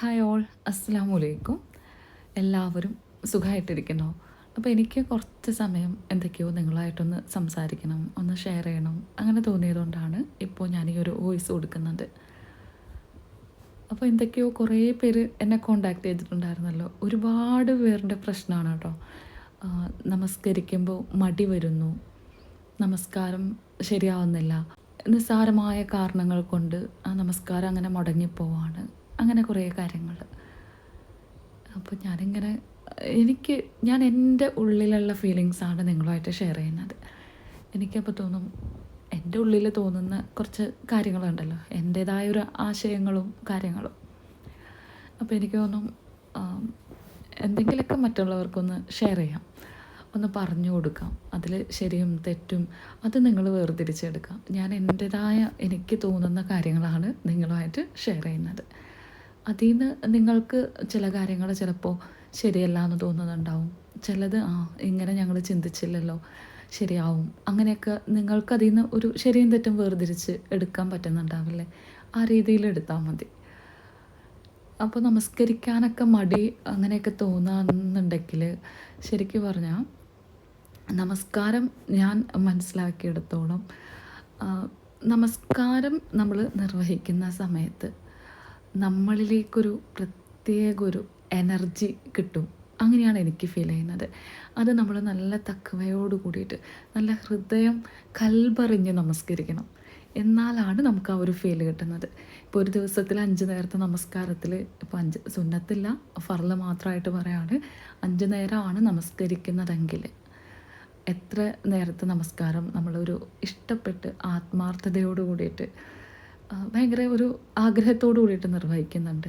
Hi all അസ്സാം വലൈക്കും എല്ലാവരും സുഖമായിട്ടിരിക്കുന്നു. അപ്പോൾ എനിക്ക് കുറച്ച് സമയം എന്തൊക്കെയോ നിങ്ങളായിട്ടൊന്ന് സംസാരിക്കണം ഒന്ന് ഷെയർ ചെയ്യണം. അങ്ങനെ തോന്നിയതുകൊണ്ടാണ് ഇപ്പോൾ ഞാൻ ഈ ഒരു വോയിസ് കൊടുക്കുന്നത്. അപ്പോൾ എന്തൊക്കെയോ കുറേ പേര് എന്നെ കോണ്ടാക്ട് ചെയ്തിട്ടുണ്ടായിരുന്നല്ലോ. ഒരുപാട് പേരുടെ പ്രശ്നമാണ് കേട്ടോ. നമസ്കരിക്കുമ്പോൾ മടി വരുന്നു. നമസ്കാരം ശരിയാവുന്നില്ല. നിസ്സാരമായ കാരണങ്ങൾ കൊണ്ട് ആ നമസ്കാരം അങ്ങനെ മുടങ്ങിപ്പോവാണ്. അങ്ങനെ കുറേ കാര്യങ്ങൾ. അപ്പോൾ ഞാനിങ്ങനെ എനിക്ക് ഞാൻ എന്റെ ഉള്ളിലുള്ള ഫീലിങ്സാണ് നിങ്ങളുമായിട്ട് ഷെയർ ചെയ്യുന്നത്. എനിക്കപ്പോൾ തോന്നും എന്റെ ഉള്ളിൽ തോന്നുന്ന കുറച്ച് കാര്യങ്ങളുണ്ടല്ലോ. എന്റേതായ ഒരു ആശയങ്ങളും കാര്യങ്ങളും. അപ്പോൾ എനിക്ക് തോന്നും എന്തെങ്കിലുമൊക്കെ മറ്റുള്ളവർക്കൊന്ന് ഷെയർ ചെയ്യാം. ഒന്ന് പറഞ്ഞു കൊടുക്കാം. അതിൽ ശരിയും തെറ്റും അത് നിങ്ങൾ വേർതിരിച്ചെടുക്കാം. ഞാൻ എന്റേതായ എനിക്ക് തോന്നുന്ന കാര്യങ്ങളാണ് നിങ്ങളുമായിട്ട് ഷെയർ ചെയ്യുന്നത്. അതിൽ നിന്ന് നിങ്ങൾക്ക് ചില കാര്യങ്ങൾ ചിലപ്പോൾ ശരിയല്ല എന്ന് തോന്നുന്നുണ്ടാവും. ചിലത് ആ ഇങ്ങനെ ഞങ്ങൾ ചിന്തിച്ചില്ലല്ലോ ശരിയാവും. അങ്ങനെയൊക്കെ നിങ്ങൾക്ക് അതിൽ നിന്ന് ഒരു ശരിയും തെറ്റും വേർതിരിച്ച് എടുക്കാൻ പറ്റുന്നുണ്ടാവില്ലേ? ആ രീതിയിൽ എടുത്താൽ മതി. അപ്പോൾ നമസ്കരിക്കാനൊക്കെ മടി അങ്ങനെയൊക്കെ തോന്നാന്നുണ്ടെങ്കിൽ ശരിക്കും പറഞ്ഞാൽ നമസ്കാരം ഞാൻ മനസ്സിലാക്കിയെടുത്തോളം നമസ്കാരം നമ്മൾ നിർവഹിക്കുന്ന സമയത്ത് നമ്മളിലേക്കൊരു പ്രത്യേക ഒരു എനർജി കിട്ടും. അങ്ങനെയാണ് എനിക്ക് ഫീൽ ചെയ്യുന്നത്. അത് നമ്മൾ നല്ല തക്കവയോട് കൂടിയിട്ട് നല്ല ഹൃദയം കൽബറിഞ്ഞ് നമസ്കരിക്കണം. എന്നാലാണ് നമുക്ക് ആ ഒരു ഫീൽ കിട്ടുന്നത്. ഇപ്പോൾ ഒരു ദിവസത്തിൽ അഞ്ച് നേരത്തെ നമസ്കാരത്തിൽ ഇപ്പോൾ അഞ്ച് സുന്നത്തില്ല ഫർൾ മാത്രമായിട്ട് പറയാണ്. അഞ്ച് നേരമാണ് നമസ്കരിക്കുന്നതെങ്കിൽ എത്ര നേരത്തെ നമസ്കാരം നമ്മളൊരു ഇഷ്ടപ്പെട്ട് ആത്മാർത്ഥതയോട് കൂടിയിട്ട് ഭയങ്കര ഒരു ആഗ്രഹത്തോടു കൂടിയിട്ട് നിർവഹിക്കുന്നുണ്ട്.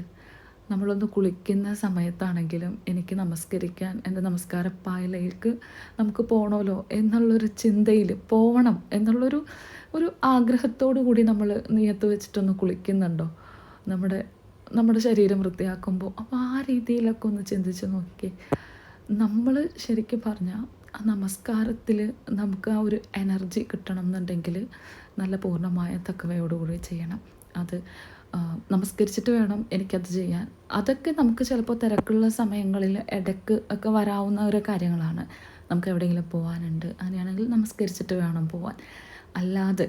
നമ്മളൊന്ന് കുളിക്കുന്ന സമയത്താണെങ്കിലും എനിക്ക് നമസ്കരിക്കാൻ എന്റെ നമസ്കാരപ്പായലേക്ക് നമുക്ക് പോകണമല്ലോ എന്നുള്ളൊരു ചിന്തയിൽ പോകണം എന്നുള്ളൊരു ഒരു ആഗ്രഹത്തോടു കൂടി നമ്മൾ നിയത്ത് വെച്ചിട്ടൊന്ന് കുളിക്കുന്നുണ്ടോ? നമ്മുടെ നമ്മുടെ ശരീരം വൃത്തിയാക്കുമ്പോൾ. അപ്പോൾ ആ രീതിയിലൊക്കെ ഒന്ന് ചിന്തിച്ച് നോക്കി നമ്മൾ ശരിക്കും പറഞ്ഞാൽ ആ നമസ്കാരത്തിൽ നമുക്ക് ആ ഒരു എനർജി കിട്ടണം എന്നുണ്ടെങ്കിൽ നല്ല പൂർണമായ തക്കവയോടുകൂടി ചെയ്യണം. അത് നമസ്കരിച്ചിട്ട് വേണം എനിക്കത് ചെയ്യാൻ. അതൊക്കെ നമുക്ക് ചിലപ്പോൾ തിരക്കുള്ള സമയങ്ങളിൽ ഇടയ്ക്ക് ഒക്കെ വരാവുന്ന ഒരു കാര്യങ്ങളാണ്. നമുക്ക് എവിടെയെങ്കിലും പോകാനുണ്ട് അങ്ങനെയാണെങ്കിൽ നമസ്കരിച്ചിട്ട് വേണം പോവാൻ. അല്ലാതെ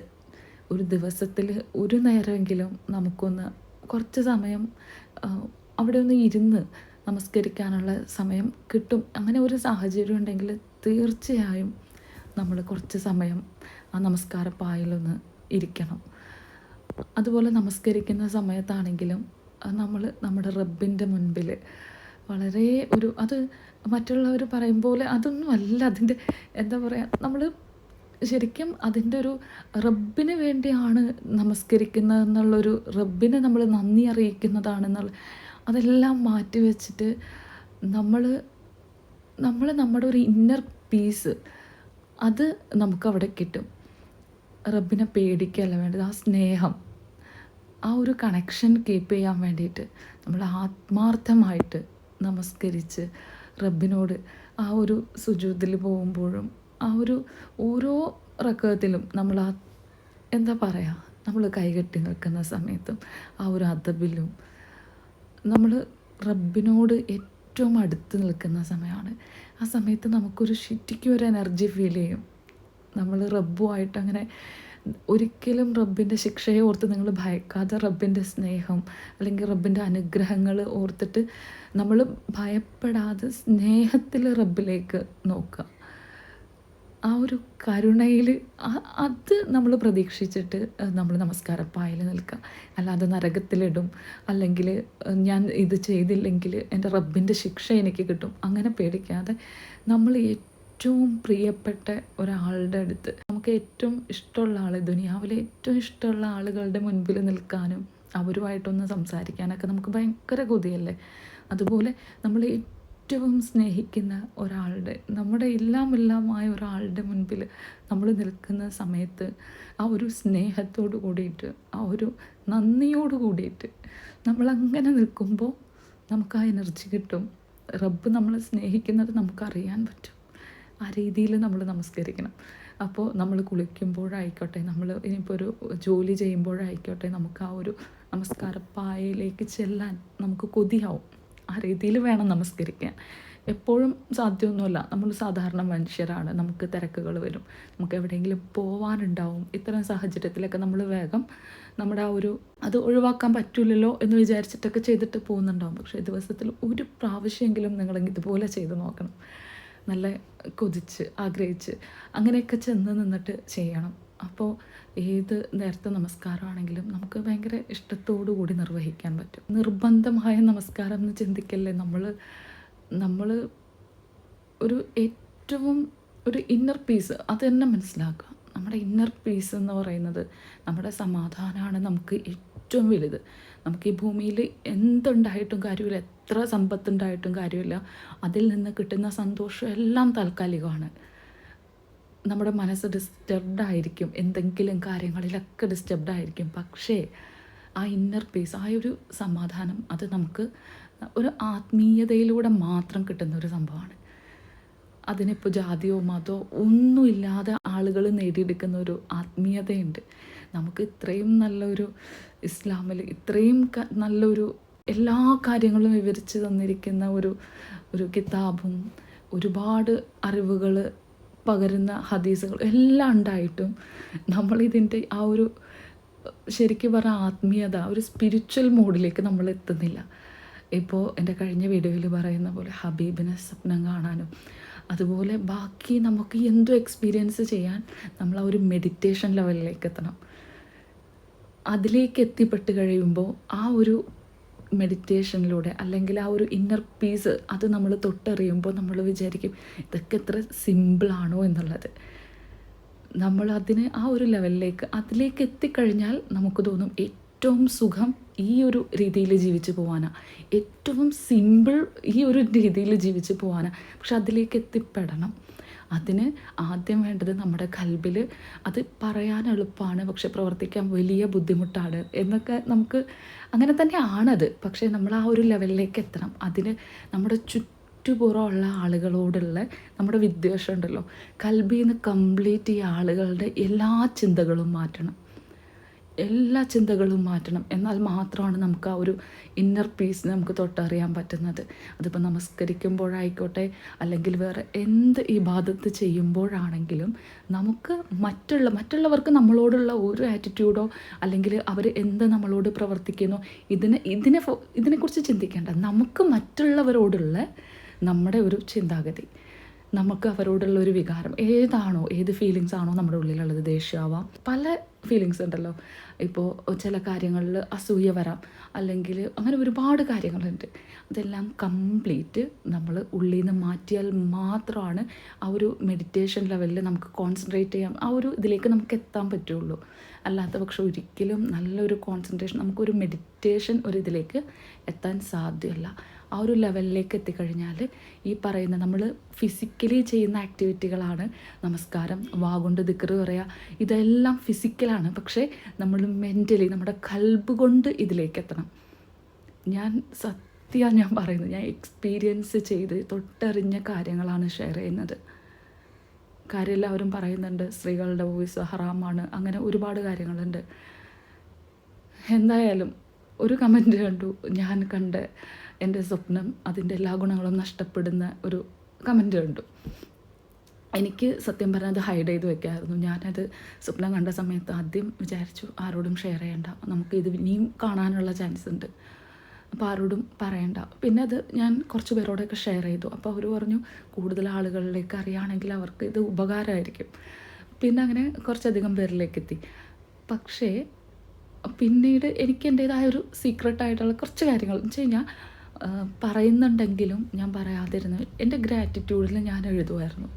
ഒരു ദിവസത്തിൽ ഒരു നേരമെങ്കിലും നമുക്കൊന്ന് കുറച്ച് സമയം അവിടെ ഒന്ന് ഇരുന്ന് നമസ്കരിക്കാനുള്ള സമയം കിട്ടും. അങ്ങനെ ഒരു സാഹചര്യം ഉണ്ടെങ്കിൽ തീർച്ചയായും നമ്മൾ കുറച്ച് സമയം ആ നമസ്കാര പായലൊന്ന് ഇരിക്കണം. അതുപോലെ നമസ്കരിക്കുന്ന സമയത്താണെങ്കിലും നമ്മൾ നമ്മുടെ റബ്ബിന്റെ മുൻപിൽ വളരെ ഒരു അത് മറ്റുള്ളവർ പറയും പോലെ അതൊന്നും അല്ല. അതിന്റെ എന്താ പറയുക നമ്മൾ ശരിക്കും അതിന്റെ ഒരു റബ്ബിന് വേണ്ടിയാണ് നമസ്കരിക്കുന്നത് എന്നുള്ളൊരു റബ്ബിനെ നമ്മൾ നന്ദി അറിയിക്കുന്നതാണെന്നുള്ള അതെല്ലാം മാറ്റി വെച്ചിട്ട് നമ്മൾ നമ്മൾ നമ്മുടെ ഒരു ഇന്നർ പീസ് അത് നമുക്കവിടെ കിട്ടും. റബ്ബിനെ പേടിക്കുകയല്ല വേണ്ടത് ആ സ്നേഹം ആ ഒരു കണക്ഷൻ കീപ്പ് ചെയ്യാൻ വേണ്ടിയിട്ട് നമ്മൾ ആത്മാർത്ഥമായിട്ട് നമസ്കരിച്ച് റബ്ബിനോട് ആ ഒരു സുജൂതിൽ പോകുമ്പോഴും ആ ഒരു ഓരോ റക്കത്തിലും നമ്മൾ ആ എന്താ പറയുക നമ്മൾ കൈകെട്ടി നിൽക്കുന്ന സമയത്തും ആ ഒരു അദബിലും നമ്മൾ റബ്ബിനോട് ഏറ്റവും അടുത്ത് നിൽക്കുന്ന സമയമാണ്. ആ സമയത്ത് നമുക്കൊരു ശരിക്കും ഒരു എനർജി ഫീൽ ചെയ്യും. നമ്മൾ റബ്ബുമായിട്ട് അങ്ങനെ ഒരിക്കലും റബ്ബിന്റെ ശിക്ഷയെ ഓർത്ത് നിങ്ങൾ ഭയക്കാതെ റബ്ബിന്റെ സ്നേഹം അല്ലെങ്കിൽ റബ്ബിന്റെ അനുഗ്രഹങ്ങൾ ഓർത്തിട്ട് നമ്മൾ ഭയപ്പെടാതെ സ്നേഹത്തിൽ റബ്ബിലേക്ക് നോക്കുക. ആ ഒരു കരുണയിൽ അത് നമ്മൾ പ്രതീക്ഷിച്ചിട്ട് നമ്മൾ നമസ്കാരപ്പായൽ നിൽക്കുക. അല്ലാതെ നരകത്തിലിടും. അല്ലെങ്കിൽ ഞാൻ ഇത് ചെയ്തില്ലെങ്കിൽ എന്റെ റബ്ബിന്റെ ശിക്ഷ എനിക്ക് കിട്ടും. അങ്ങനെ പേടിക്കാതെ നമ്മൾ ഏറ്റവും പ്രിയപ്പെട്ട ഒരാളുടെ അടുത്ത്. നമുക്ക് ഏറ്റവും ഇഷ്ടമുള്ള ആൾ ദുനിയാവിലെ ഏറ്റവും ഇഷ്ടമുള്ള ആളുകളുടെ മുൻപിൽ നിൽക്കാനും അവരുമായിട്ടൊന്ന് സംസാരിക്കാനൊക്കെ നമുക്ക് ഭയങ്കര കൊതിയല്ലേ? അതുപോലെ നമ്മൾ ഏറ്റവും സ്നേഹിക്കുന്ന ഒരാളുടെ നമ്മുടെ എല്ലാം എല്ലാമായ ഒരാളുടെ മുൻപിൽ നമ്മൾ നിൽക്കുന്ന സമയത്ത് ആ ഒരു സ്നേഹത്തോട് കൂടിയിട്ട് ആ ഒരു നന്ദിയോട് കൂടിയിട്ട് നമ്മളങ്ങനെ നിൽക്കുമ്പോൾ നമുക്ക് ആ എനർജി കിട്ടും. റബ്ബ് നമ്മളെ സ്നേഹിക്കുന്നത് നമുക്കറിയാൻ പറ്റും. ആ രീതിയിൽ നമ്മൾ നമസ്കരിക്കണം. അപ്പോൾ നമ്മൾ കുളിക്കുമ്പോഴായിക്കോട്ടെ നമ്മൾ ഇനിയിപ്പോൾ ഒരു ജോലി ചെയ്യുമ്പോഴായിക്കോട്ടെ നമുക്ക് ആ ഒരു നമസ്കാരപ്പായയിലേക്ക് ചെല്ലാൻ നമുക്ക് കൊതിയാവും. ആ രീതിയിൽ വേണം നമസ്കരിക്കാൻ. എപ്പോഴും സാധ്യമൊന്നുമല്ല. നമ്മൾ സാധാരണ മനുഷ്യരാണ്. നമുക്ക് തിരക്കുകൾ വരും. നമുക്ക് എവിടെയെങ്കിലും പോവാനുണ്ടാവും. ഇത്തരം സാഹചര്യത്തിലൊക്കെ നമ്മൾ വേഗം നമ്മുടെ ആ ഒരു അത് ഒഴിവാക്കാൻ പറ്റില്ലല്ലോ എന്ന് വിചാരിച്ചിട്ടൊക്കെ ചെയ്തിട്ട് പോകുന്നുണ്ടാവും. പക്ഷേ ദിവസത്തിൽ ഒരു പ്രാവശ്യമെങ്കിലും നിങ്ങൾ ഇതുപോലെ ചെയ്ത് നോക്കണം. നല്ല കൊതിച്ച് ആഗ്രഹിച്ച് അങ്ങനെയൊക്കെ ചെന്ന് നിന്നിട്ട് ചെയ്യണം. അപ്പോൾ ഏത് നേരത്തെ നമസ്കാരമാണെങ്കിലും നമുക്ക് ഭയങ്കര ഇഷ്ടത്തോടു കൂടി നിർവഹിക്കാൻ പറ്റും. നിർബന്ധമായ നമസ്കാരം എന്ന് ചിന്തിക്കല്ലേ നമ്മൾ നമ്മൾ ഒരു ഏറ്റവും ഒരു ഇന്നർ പീസ് അത് തന്നെ മനസ്സിലാക്കുക. നമ്മുടെ ഇന്നർ പീസ് എന്ന് പറയുന്നത് നമ്മുടെ സമാധാനമാണ് നമുക്ക് ഏറ്റവും വലുത്. നമുക്ക് ഈ ഭൂമിയിൽ എന്തുണ്ടായിട്ടും കാര്യമില്ല എത്ര സമ്പത്തുണ്ടായിട്ടും കാര്യമില്ല. അതിൽ നിന്ന് കിട്ടുന്ന സന്തോഷം എല്ലാം താൽക്കാലികമാണ്. നമ്മുടെ മനസ്സ് ഡിസ്റ്റർബ്ഡ് ആയിരിക്കും. എന്തെങ്കിലും കാര്യങ്ങളിലൊക്കെ ഡിസ്റ്റർബ്ഡ് ആയിരിക്കും. പക്ഷേ ആ ഇന്നർ പീസ് ആ ഒരു സമാധാനം അത് നമുക്ക് ഒരു ആത്മീയതയിലൂടെ മാത്രം കിട്ടുന്ന ഒരു സംഭവമാണ്. അതിനിപ്പോൾ ജാതിയോ മതമോ ഒന്നുമില്ലാതെ ആളുകൾ നേടിയെടുക്കുന്ന ഒരു ആത്മീയതയുണ്ട്. നമുക്ക് ഇത്രയും നല്ലൊരു ഇസ്ലാമിൽ ഇത്രയും നല്ലൊരു എല്ലാ കാര്യങ്ങളും വിവരിച്ച് തന്നിരിക്കുന്ന ഒരു ഒരു കിതാബും ഒരുപാട് അറിവുകൾ പകരുന്ന ഹദീസുകൾ എല്ലാം ഉണ്ടായിട്ടും നമ്മളിതിന്റെ ആ ഒരു ശരിക്കും പറഞ്ഞ ആത്മീയത ഒരു സ്പിരിച്വൽ മോഡിലേക്ക് നമ്മൾ എത്തുന്നില്ല. ഇപ്പോൾ എന്റെ കഴിഞ്ഞ വീഡിയോയിൽ പറയുന്ന പോലെ ഹബീബിനെ സ്വപ്നം കാണാനും അതുപോലെ ബാക്കി നമുക്ക് എന്തോ എക്സ്പീരിയൻസ് ചെയ്യാൻ നമ്മൾ ആ ഒരു മെഡിറ്റേഷൻ ലെവലിലേക്ക് എത്തണം. അതിലേക്ക് എത്തിപ്പെട്ട് കഴിയുമ്പോൾ ആ ഒരു മെഡിറ്റേഷനിലൂടെ അല്ലെങ്കിൽ ആ ഒരു ഇന്നർ പീസ് അത് നമ്മൾ തൊട്ടറിയുമ്പോൾ നമ്മൾ വിചാരിക്കും ഇതൊക്കെ എത്ര സിമ്പിളാണോ എന്നുള്ളത്. നമ്മൾ അതിന് ആ ഒരു ലെവലിലേക്ക് അതിലേക്ക് എത്തിക്കഴിഞ്ഞാൽ നമുക്ക് തോന്നും ഏറ്റവും സുഖം ഈ ഒരു രീതിയിൽ ജീവിച്ചു പോകാനാണ് ഏറ്റവും സിമ്പിൾ ഈ ഒരു രീതിയിൽ ജീവിച്ചു പോകാനാണ് പക്ഷെ അതിലേക്ക് എത്തിപ്പെടണം. അതിന് ആദ്യം വേണ്ടത് നമ്മുടെ കൽബിൽ അത് പറയാൻ എളുപ്പമാണ് പക്ഷെ പ്രവർത്തിക്കാൻ വലിയ ബുദ്ധിമുട്ടാണ് എന്നൊക്കെ നമുക്ക് അങ്ങനെ തന്നെ ആണത് പക്ഷേ നമ്മൾ ആ ഒരു ലെവലിലേക്ക് എത്തണം. അതിന് നമ്മുടെ ചുറ്റുപുറമുള്ള ആളുകളോടുള്ള നമ്മുടെ വിദ്വേഷം ഉണ്ടല്ലോ. കൽബിന്ന് കംപ്ലീറ്റ് ഈ ആളുകളുടെ എല്ലാ ചിന്തകളും മാറ്റണം. എല്ലാ ചിന്തകളും മാറ്റണം എന്നാൽ മാത്രമാണ് നമുക്ക് ആ ഒരു ഇന്നർ പീസ് നമുക്ക് തൊട്ടറിയാൻ പറ്റുന്നത്. അതിപ്പോൾ നമസ്കരിക്കുമ്പോഴായിക്കോട്ടെ അല്ലെങ്കിൽ വേറെ എന്ത് ഈ ബാധത്ത് ചെയ്യുമ്പോഴാണെങ്കിലും നമുക്ക് മറ്റുള്ള മറ്റുള്ളവർക്ക് നമ്മളോടുള്ള ഒരു ആറ്റിറ്റ്യൂഡോ അല്ലെങ്കിൽ അവർ എന്ത് നമ്മളോട് പ്രവർത്തിക്കുന്നു ഇതിനെ ഇതിനെ ഇതിനെക്കുറിച്ച് ചിന്തിക്കേണ്ട. നമുക്ക് മറ്റുള്ളവരോടുള്ള നമ്മുടെ ഒരു ചിന്താഗതി. നമുക്ക് അവരോടുള്ള ഒരു വികാരം. ഏതാണോ ഏത് ഫീലിങ്സ് ആണോ നമ്മുടെ ഉള്ളിലുള്ളത് ദേഷ്യമാവാം പല ഫീലിങ്സ് ഉണ്ടല്ലോ. ഇപ്പോൾ ചില കാര്യങ്ങളിൽ അസൂയ വരാം. അല്ലെങ്കിൽ അങ്ങനെ ഒരുപാട് കാര്യങ്ങളുണ്ട്. അതെല്ലാം കംപ്ലീറ്റ് നമ്മൾ ഉള്ളിൽ നിന്ന് മാറ്റിയാൽ മാത്രമാണ് ആ ഒരു മെഡിറ്റേഷൻ ലെവലിൽ നമുക്ക് കോൺസെൻട്രേറ്റ് ചെയ്യാം. ആ ഒരു ഇതിലേക്ക് നമുക്ക് എത്താൻ പറ്റുള്ളൂ. അല്ലാത്ത പക്ഷെ ഒരിക്കലും നല്ലൊരു കോൺസെൻട്രേഷൻ നമുക്കൊരു മെഡിറ്റേഷൻ ഒരു ഇതിലേക്ക് എത്താൻ സാധ്യമല്ല. ആ ഒരു ലെവലിലേക്ക് എത്തിക്കഴിഞ്ഞാൽ ഈ പറയുന്ന നമ്മൾ ഫിസിക്കലി ചെയ്യുന്ന ആക്ടിവിറ്റികളാണ് നമസ്കാരം വാഗുണ്ട് ദിക്കറ് പറയുക ഇതെല്ലാം ഫിസിക്കലാണ് പക്ഷേ നമ്മൾ മെന്റലി നമ്മുടെ കൽബ് കൊണ്ട് ഇതിലേക്ക് എത്തണം. ഞാൻ സത്യമാണ് ഞാൻ പറയുന്നത് ഞാൻ എക്സ്പീരിയൻസ് ചെയ്ത് തൊട്ടറിഞ്ഞ കാര്യങ്ങളാണ് ഷെയർ ചെയ്യുന്നത്. കാര്യം എല്ലാവരും പറയുന്നുണ്ട് സ്ത്രീകളുടെ വോയിസ് ഹറാമാണ് അങ്ങനെ ഒരുപാട് കാര്യങ്ങളുണ്ട്. എന്തായാലും ഒരു കമന്റ് കണ്ടു ഞാൻ കണ്ട. എന്റെ സ്വപ്നം അതിന്റെ എല്ലാ ഗുണങ്ങളും നഷ്ടപ്പെടുന്ന ഒരു കമന്റ് കണ്ടു. എനിക്ക് സത്യം പറഞ്ഞാൽ അത് ഹൈഡ് ചെയ്ത് വെക്കായിരുന്നു. ഞാനത് സ്വപ്നം കണ്ട സമയത്ത് ആദ്യം വിചാരിച്ചു ആരോടും ഷെയർ ചെയ്യണ്ട. നമുക്ക് ഇത് ഇനിയും കാണാനുള്ള ചാൻസ് ഉണ്ട്. അപ്പോൾ ആരോടും പറയണ്ട. പിന്നെ അത് ഞാൻ കുറച്ച് പേരോടൊക്കെ ഷെയർ ചെയ്തു. അപ്പോൾ അവർ പറഞ്ഞു കൂടുതൽ ആളുകളിലേക്ക് അറിയുകയാണെങ്കിൽ അവർക്ക് ഇത് ഉപകാരമായിരിക്കും. പിന്നെ അങ്ങനെ കുറച്ചധികം പേരിലേക്ക് എത്തി. പക്ഷേ പിന്നീട് എനിക്ക് എന്റേതായ ഒരു സീക്രട്ടായിട്ടുള്ള കുറച്ച് കാര്യങ്ങൾ എന്ന് വെച്ച് കഴിഞ്ഞാൽ പറയുന്നുണ്ടെങ്കിലും ഞാൻ പറയാതിരുന്നു. എന്റെ ഗ്രാറ്റിറ്റ്യൂഡിൽ ഞാൻ എഴുതുമായിരുന്നു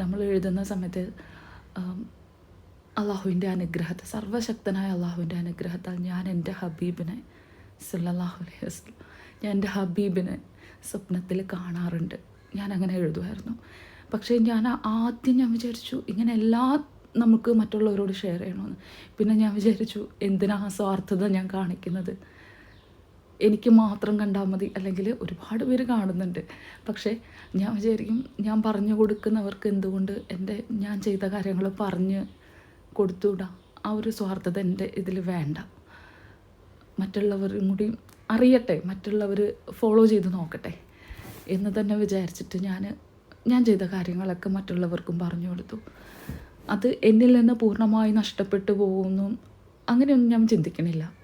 നമ്മൾ എഴുതുന്ന സമയത്ത് അള്ളാഹുവിന്റെ അനുഗ്രഹത്തെ സർവശക്തനായ അള്ളാഹുവിന്റെ അനുഗ്രഹത്താൽ ഞാൻ എന്റെ ഹബീബിനെ സല്ലാഹു അലൈഹി വസ്ലം ഞാൻ എന്റെ ഹബീബിനെ സ്വപ്നത്തിൽ കാണാറുണ്ട്. ഞാൻ അങ്ങനെ എഴുതുമായിരുന്നു പക്ഷേ ഞാൻ ആദ്യം ഞാൻ വിചാരിച്ചു ഇങ്ങനെ എല്ലാ നമുക്ക് മറ്റുള്ളവരോട് ഷെയർ ചെയ്യണമെന്ന്. പിന്നെ ഞാൻ വിചാരിച്ചു എന്തിനാ സ്വാർത്ഥത ഞാൻ കാണിക്കുന്നത്? എനിക്ക് മാത്രം കണ്ടാൽ മതി. അല്ലെങ്കിൽ ഒരുപാട് പേര് കാണുന്നുണ്ട്. പക്ഷേ ഞാൻ വിചാരിക്കും ഞാൻ പറഞ്ഞു കൊടുക്കുന്നവർക്ക് എന്തുകൊണ്ട് എന്റെ ഞാൻ ചെയ്ത കാര്യങ്ങൾ പറഞ്ഞ് കൊടുത്തുവിടാം. ആ ഒരു സ്വാർത്ഥത എന്റെ ഇതിൽ വേണ്ട. മറ്റുള്ളവരും കൂടി അറിയട്ടെ. മറ്റുള്ളവർ ഫോളോ ചെയ്ത് നോക്കട്ടെ എന്ന് തന്നെ വിചാരിച്ചിട്ട് ഞാൻ ഞാൻ ചെയ്ത കാര്യങ്ങളൊക്കെ മറ്റുള്ളവർക്കും പറഞ്ഞു കൊടുത്തു. അത് എന്നിൽ നിന്ന് പൂർണമായി നഷ്ടപ്പെട്ടു പോകുന്നു. അങ്ങനെയൊന്നും ഞാൻ ചിന്തിക്കണില്ല.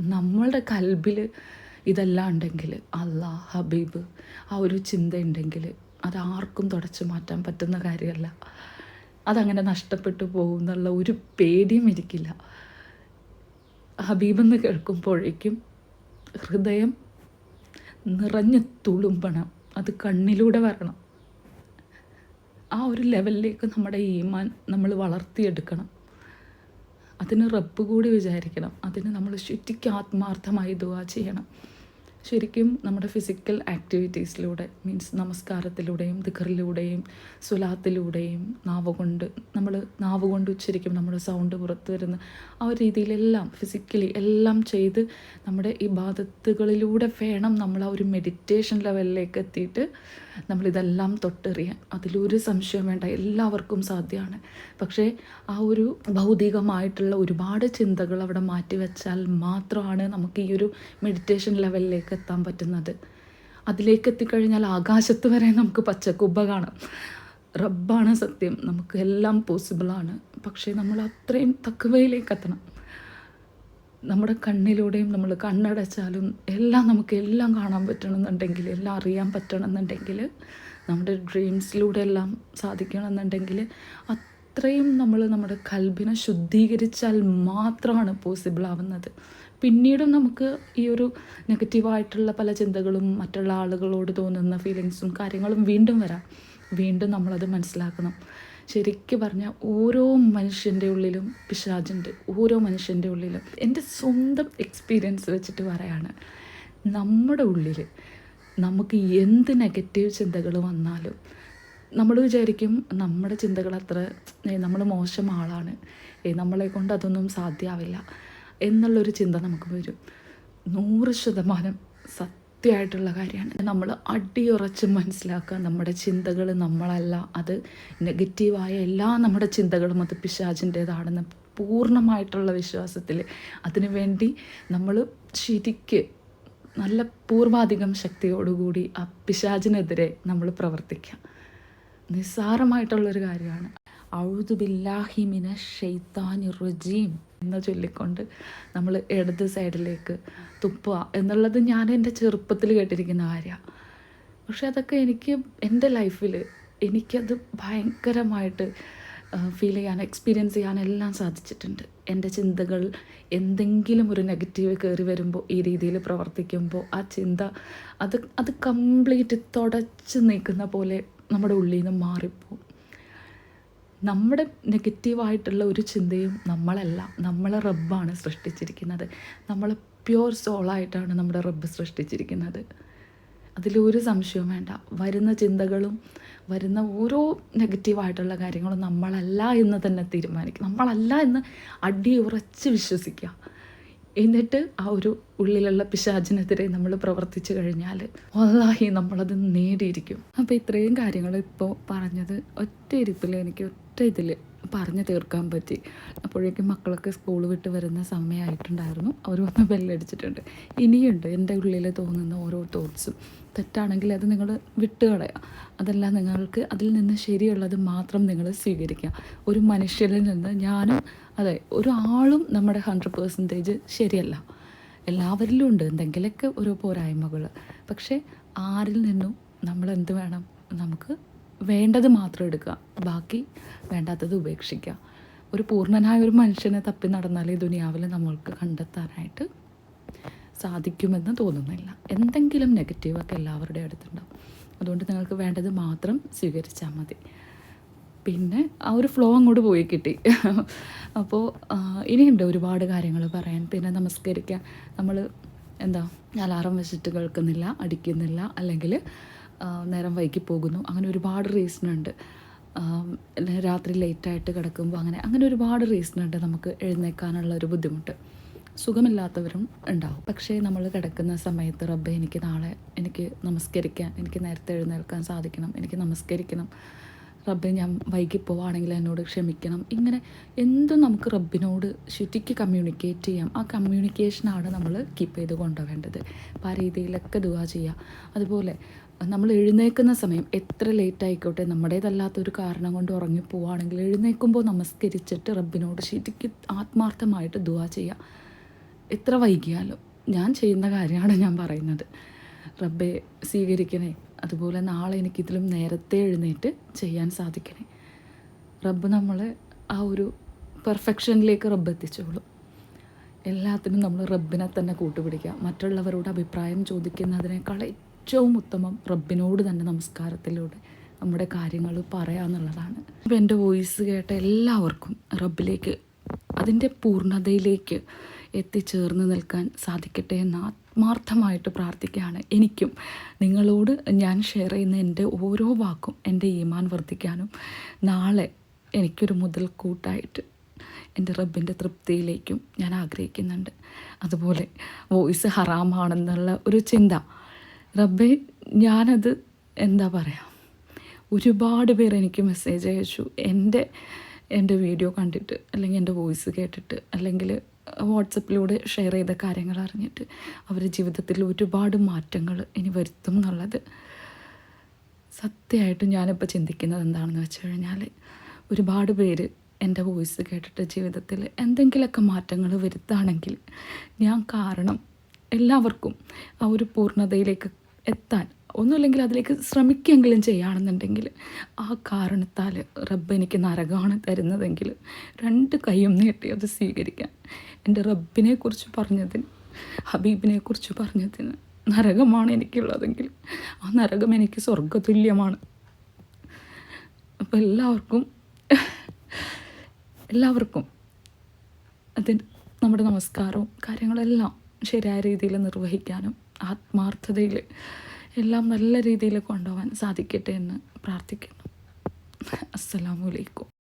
നമ്മളുടെ കൽബിൽ ഇതെല്ലാം ഉണ്ടെങ്കിൽ അള്ളാ ഹബീബ് ആ ഒരു ചിന്ത ഉണ്ടെങ്കിൽ അത് ആർക്കും തുടച്ചു മാറ്റാൻ പറ്റുന്ന കാര്യമല്ല. അതങ്ങനെ നഷ്ടപ്പെട്ടു പോകുന്നുള്ള ഒരു പേടിയും എനിക്കില്ല. ഹബീബെന്ന് കേൾക്കുമ്പോഴേക്കും ഹൃദയം നിറഞ്ഞു തുളുമ്പണം. അത് കണ്ണിലൂടെ വരണം. ആ ഒരു ലെവലിലേക്ക് നമ്മുടെ ഈമാൻ നമ്മൾ വളർത്തിയെടുക്കണം. അതിന് റബ്ബ് കൂടി വിചാരിക്കണം. അതിന് നമ്മൾ ശുദ്ധിക്ക് ആത്മാർത്ഥമായി ദുവാ ചെയ്യണം. ശരിക്കും നമ്മുടെ ഫിസിക്കൽ ആക്ടിവിറ്റീസിലൂടെ മീൻസ് നമസ്കാരത്തിലൂടെയും ദിഖറിലൂടെയും സുലാത്തിലൂടെയും നാവ് കൊണ്ട് നമ്മൾ നാവ് കൊണ്ട് ഉച്ചരിക്കും നമ്മുടെ സൗണ്ട് പുറത്ത് വരുന്ന ആ ഒരു രീതിയിലെല്ലാം ഫിസിക്കലി എല്ലാം ചെയ്ത് നമ്മുടെ ഈ ബാധത്തുകളിലൂടെ വേണം നമ്മൾ ആ ഒരു മെഡിറ്റേഷൻ ലെവലിലേക്ക് എത്തിയിട്ട് നമ്മളിതെല്ലാം തൊട്ടെറിയാൻ അതിലൊരു സംശയം വേണ്ട എല്ലാവർക്കും സാധ്യമാണ്. പക്ഷേ ആ ഒരു ഭൗതികമായിട്ടുള്ള ഒരുപാട് ചിന്തകൾ അവിടെ മാറ്റിവെച്ചാൽ മാത്രമാണ് നമുക്ക് ഈ ഒരു മെഡിറ്റേഷൻ ലെവലിലേക്ക് എത്താൻ പറ്റുന്നത്. അതിലേക്ക് എത്തിക്കഴിഞ്ഞാൽ ആകാശത്ത് വരെ നമുക്ക് പച്ചക്കുബ്ബ കാണാം. റബ്ബാണ് സത്യം നമുക്ക് എല്ലാം പോസിബിളാണ് പക്ഷേ നമ്മൾ അത്രയും തക്കവയിലേക്ക് എത്തണം. നമ്മുടെ കണ്ണിലൂടെയും നമ്മൾ കണ്ണടച്ചാലും എല്ലാം നമുക്ക് എല്ലാം കാണാൻ പറ്റണമെന്നുണ്ടെങ്കിൽ എല്ലാം അറിയാൻ പറ്റണമെന്നുണ്ടെങ്കിൽ നമ്മുടെ ഡ്രീംസിലൂടെ എല്ലാം സാധിക്കണമെന്നുണ്ടെങ്കിൽ അത്രയും നമ്മൾ നമ്മുടെ കൽബിനെ ശുദ്ധീകരിച്ചാൽ മാത്രമാണ് പോസിബിൾ ആവുന്നത്. പിന്നീടും നമുക്ക് ഈ ഒരു നെഗറ്റീവായിട്ടുള്ള പല ചിന്തകളും മറ്റുള്ള ആളുകളോട് തോന്നുന്ന ഫീലിങ്സും കാര്യങ്ങളും വീണ്ടും വരാം. വീണ്ടും നമ്മളത് മനസ്സിലാക്കണം. ശരിക്കും പറഞ്ഞാൽ ഓരോ മനുഷ്യന്റെ ഉള്ളിലും പിശാചുണ്ട്. ഓരോ മനുഷ്യന്റെ ഉള്ളിലും. എന്റെ സ്വന്തം എക്സ്പീരിയൻസ് വെച്ചിട്ട് പറയാണ് നമ്മുടെ ഉള്ളിൽ നമുക്ക് എന്ത് നെഗറ്റീവ് ചിന്തകൾ വന്നാലും നമ്മൾ വിചാരിക്കും നമ്മുടെ ചിന്തകൾ അത്ര നമ്മൾ മോശം ആളാണ്. നമ്മളെ കൊണ്ട് അതൊന്നും സാധ്യമാവില്ല എന്നുള്ളൊരു ചിന്ത നമുക്ക് വരും. നൂറ് ശതമാനം സത്യമായിട്ടുള്ള കാര്യമാണ്. നമ്മൾ അടിയുറച്ച് മനസ്സിലാക്കുക നമ്മുടെ ചിന്തകൾ നമ്മളല്ല. അത് നെഗറ്റീവായ എല്ലാ നമ്മുടെ ചിന്തകളും അത് പിശാചിന്റേതാണെന്ന് പൂർണമായിട്ടുള്ള വിശ്വാസത്തിൽ അതിനുവേണ്ടി നമ്മൾ ശരിക്ക് നല്ല പൂർവാധികം ശക്തിയോടുകൂടി ആ പിശാചിനെതിരെ നമ്മൾ പ്രവർത്തിക്കുക. നിസ്സാരമായിട്ടുള്ളൊരു കാര്യമാണ്. ഔദുബില്ലാഹിമിന ഷെയ്ത്താനി റുജീം. എന്ന് ചൊല്ലിക്കൊണ്ട് നമ്മൾ ഇടത് സൈഡിലേക്ക് തുപ്പുക എന്നുള്ളത് ഞാൻ എന്റെ ചെറുപ്പത്തിൽ കേട്ടിരിക്കുന്ന കാര്യമാണ് പക്ഷെ അതൊക്കെ എനിക്ക് എന്റെ ലൈഫിൽ എനിക്കത് ഭയങ്കരമായിട്ട് ഫീൽ ചെയ്യാൻ എക്സ്പീരിയൻസ് ചെയ്യാൻ എല്ലാം സാധിച്ചിട്ടുണ്ട്. എന്റെ ചിന്തകൾ എന്തെങ്കിലും ഒരു നെഗറ്റീവ് കയറി വരുമ്പോൾ ഈ രീതിയിൽ പ്രവർത്തിക്കുമ്പോൾ ആ ചിന്ത അത് അത് കംപ്ലീറ്റ് തുടച്ച് നിൽക്കുന്ന പോലെ നമ്മുടെ ഉള്ളിൽ നിന്ന് മാറിപ്പോവും. നമ്മുടെ നെഗറ്റീവായിട്ടുള്ള ഒരു ചിന്തയും നമ്മളല്ല. നമ്മളെ റബ്ബാണ് സൃഷ്ടിച്ചിരിക്കുന്നത്. നമ്മൾ പ്യുവർ സോളായിട്ടാണ് നമ്മുടെ റബ്ബ് സൃഷ്ടിച്ചിരിക്കുന്നത്. അതിലൊരു സംശയവും വേണ്ട. വരുന്ന ചിന്തകളും വരുന്ന ഓരോ നെഗറ്റീവായിട്ടുള്ള കാര്യങ്ങളും നമ്മളല്ല എന്ന് തന്നെ തീരുമാനിക്കും. നമ്മളല്ല എന്ന് അടിയുറച്ച് വിശ്വസിക്കുക എന്നിട്ട് ആ ഒരു ഉള്ളിലുള്ള പിശാചിനെതിരെ നമ്മൾ പ്രവർത്തിച്ചു കഴിഞ്ഞാൽ വല്ലാഹി നമ്മളത് നേടിയിരിക്കും. അപ്പോൾ ഇത്രയും കാര്യങ്ങൾ ഇപ്പോൾ പറഞ്ഞത് ഒറ്റ ഇരിപ്പിൽ എനിക്ക് ഒറ്റ ഇതിൽ പറഞ്ഞു തീർക്കാൻ പറ്റി. അപ്പോഴേക്കും മക്കളൊക്കെ സ്കൂൾ വിട്ട് വരുന്ന സമയമായിട്ടുണ്ടായിരുന്നു. അവർ വന്ന് ബെല്ലടിച്ചിട്ടുണ്ട്. ഇനിയുണ്ട് എന്റെ ഉള്ളിൽ തോന്നുന്ന ഓരോ തോട്ട്സും. തെറ്റാണെങ്കിൽ അത് നിങ്ങൾ വിട്ടുകളയുക അതല്ല നിങ്ങൾക്ക് അതിൽ നിന്ന് ശരിയുള്ളത് മാത്രം നിങ്ങൾ സ്വീകരിക്കുക. ഒരു മനുഷ്യരിൽ നിന്ന് ഞാനും അതെ ഒരാളും നമ്മുടെ ഹൺഡ്രഡ് പേഴ്സന്റേജ് ശരിയല്ല. എല്ലാവരിലും ഉണ്ട് എന്തെങ്കിലുമൊക്കെ ഒരു പോരായ്മകൾ പക്ഷേ ആരിൽ നിന്നും നമ്മൾ എന്ത് വേണം? നമുക്ക് വേണ്ടത് മാത്രം എടുക്കുക. ബാക്കി വേണ്ടാത്തത് ഉപേക്ഷിക്കുക. ഒരു പൂർണനായ ഒരു മനുഷ്യനെ തപ്പി നടന്നാൽ ഈ ദുനിയാവിൽ നമ്മൾക്ക് കണ്ടെത്താനായിട്ട് സാധിക്കുമെന്ന് തോന്നുന്നില്ല. എന്തെങ്കിലും നെഗറ്റീവൊക്കെ എല്ലാവരുടെയും അടുത്തുണ്ടാവും. അതുകൊണ്ട് നിങ്ങൾക്ക് വേണ്ടത് മാത്രം സ്വീകരിച്ചാൽ മതി. പിന്നെ ആ ഒരു ഫ്ലോ അങ്ങോട്ട് പോയി കിട്ടി. അപ്പോൾ ഇനിയുണ്ട് ഒരുപാട് കാര്യങ്ങൾ പറയാൻ. പിന്നെ നമസ്കരിക്കാൻ നമ്മൾ എന്താ അലാറം വെച്ചിട്ട് കേൾക്കുന്നില്ല അടിക്കുന്നില്ല അല്ലെങ്കിൽ നേരം വൈകി പോകുന്നു. അങ്ങനെ ഒരുപാട് റീസൺ ഉണ്ട്. രാത്രി ലേറ്റായിട്ട് കിടക്കുമ്പോൾ അങ്ങനെ അങ്ങനെ ഒരുപാട് റീസൺ ഉണ്ട് നമുക്ക് എഴുന്നേക്കാനുള്ള ഒരു ബുദ്ധിമുട്ട്. സുഖമില്ലാത്തവരും ഉണ്ടാവും. പക്ഷേ നമ്മൾ കിടക്കുന്ന സമയത്ത് റബ്ബെ എനിക്ക് നാളെ എനിക്ക് നമസ്കരിക്കാൻ എനിക്ക് നേരത്തെ എഴുന്നേൽക്കാൻ സാധിക്കണം എനിക്ക് നമസ്കരിക്കണം. റബ്ബെ ഞാൻ വൈകി പോവുകയാണെങ്കിൽ എന്നോട് ക്ഷമിക്കണം. ഇങ്ങനെ എന്തും നമുക്ക് റബ്ബിനോട് ശരിക്ക് കമ്മ്യൂണിക്കേറ്റ് ചെയ്യാം. ആ കമ്മ്യൂണിക്കേഷനാണ് നമ്മൾ കീപ്പ് ചെയ്ത് കൊണ്ടുപോകേണ്ടത് അപ്പോൾ ആ രീതിയിലൊക്കെ ദുവാ ചെയ്യുക. അതുപോലെ നമ്മൾ എഴുന്നേൽക്കുന്ന സമയം എത്ര ലേറ്റ് ആയിക്കോട്ടെ നമ്മുടേതല്ലാത്തൊരു കാരണം കൊണ്ട് ഉറങ്ങി പോവുകയാണെങ്കിൽ എഴുന്നേൽക്കുമ്പോൾ നമസ്കരിച്ചിട്ട് റബ്ബിനോട് ശരിക്ക് ആത്മാർത്ഥമായിട്ട് ദുവാ ചെയ്യുക. എത്ര വൈകിയാലും ഞാൻ ചെയ്യുന്ന കാര്യമാണ് ഞാൻ പറയുന്നത്. റബ്ബെ സ്വീകരിക്കണേ. അതുപോലെ നാളെ എനിക്കിതിലും നേരത്തെ എഴുന്നേറ്റ് ചെയ്യാൻ സാധിക്കണേ. റബ്ബ് നമ്മളെ ആ ഒരു പെർഫെക്ഷനിലേക്ക് റബ്ബ് എത്തിച്ചോളും. എല്ലാത്തിനും നമ്മൾ റബ്ബിനെ തന്നെ കൂട്ടുപിടിക്കുക. മറ്റുള്ളവരോട് അഭിപ്രായം ചോദിക്കുന്നതിനേക്കാൾ ഏറ്റവും ഉത്തമം റബ്ബിനോട് തന്നെ നമസ്കാരത്തിലൂടെ നമ്മുടെ കാര്യങ്ങൾ പറയാന്നുള്ളതാണ് അപ്പോൾ എന്റെ വോയിസ് കേട്ട എല്ലാവർക്കും റബ്ബിലേക്ക് അതിന്റെ പൂർണതയിലേക്ക് എത്തിച്ചേർന്ന് നിൽക്കാൻ സാധിക്കട്ടെ എന്ന് ആത്മാർത്ഥമായിട്ട് പ്രാർത്ഥിക്കുകയാണ്. എനിക്കും നിങ്ങളോട് ഞാൻ ഷെയർ ചെയ്യുന്ന എന്റെ ഓരോ വാക്കും എന്റെ ഈമാൻ വർദ്ധിക്കാനും നാളെ എനിക്കൊരു മുതൽക്കൂട്ടായിട്ട് എന്റെ റബ്ബിന്റെ തൃപ്തിയിലേക്കും ഞാൻ ആഗ്രഹിക്കുന്നുണ്ട്. അതുപോലെ വോയിസ് ഹറാമാണെന്നുള്ള ഒരു ചിന്ത. റബ്ബെ ഞാനത് എന്താ പറയുക ഒരുപാട് പേർ എനിക്ക് മെസ്സേജ് അയച്ചു. എന്റെ എന്റെ വീഡിയോ കണ്ടിട്ട് അല്ലെങ്കിൽ എന്റെ വോയിസ് കേട്ടിട്ട് അല്ലെങ്കിൽ വാട്സപ്പിലൂടെ ഷെയർ ചെയ്ത കാര്യങ്ങൾ അറിഞ്ഞിട്ട് അവരുടെ ജീവിതത്തിൽ ഒരുപാട് മാറ്റങ്ങൾ ഇനി വരുത്തും എന്നുള്ളത്. സത്യമായിട്ടും ഞാനിപ്പോൾ ചിന്തിക്കുന്നത് എന്താണെന്ന് വെച്ച് കഴിഞ്ഞാൽ ഒരുപാട് പേര് എന്റെ വോയിസ് കേട്ടിട്ട് ജീവിതത്തിൽ എന്തെങ്കിലുമൊക്കെ മാറ്റങ്ങൾ വരുത്തുകയാണെങ്കിൽ ഞാൻ കാരണം എല്ലാവർക്കും ആ ഒരു പൂർണതയിലേക്ക് എത്താൻ ഒന്നുമില്ലെങ്കിൽ അതിലേക്ക് ശ്രമിക്കെങ്കിലും ചെയ്യുകയാണെന്നുണ്ടെങ്കിൽ ആ കാരണത്താൽ റബ്ബ് എനിക്ക് നരകമാണ് തരുന്നതെങ്കിൽ രണ്ട് കൈയും നീട്ടി അത് സ്വീകരിക്കാൻ എന്റെ റബ്ബിനെ കുറിച്ച് പറഞ്ഞതിന് ഹബീബിനെ കുറിച്ച് പറഞ്ഞതിന് നരകമാണ് എനിക്കുള്ളതെങ്കിൽ ആ നരകം എനിക്ക് സ്വർഗതുല്യമാണ് അപ്പോൾ എല്ലാവർക്കും എല്ലാവർക്കും അതിന് നമ്മുടെ നമസ്കാരവും കാര്യങ്ങളെല്ലാം ശരിയായ രീതിയിൽ നിർവഹിക്കാനും ആത്മാർത്ഥതയിൽ എല്ലാം നല്ല രീതിയിൽ കൊണ്ടുപോകാൻ സാധിക്കട്ടെ എന്ന് പ്രാർത്ഥിക്കുന്നു. അസ്സലാമു അലൈക്കും.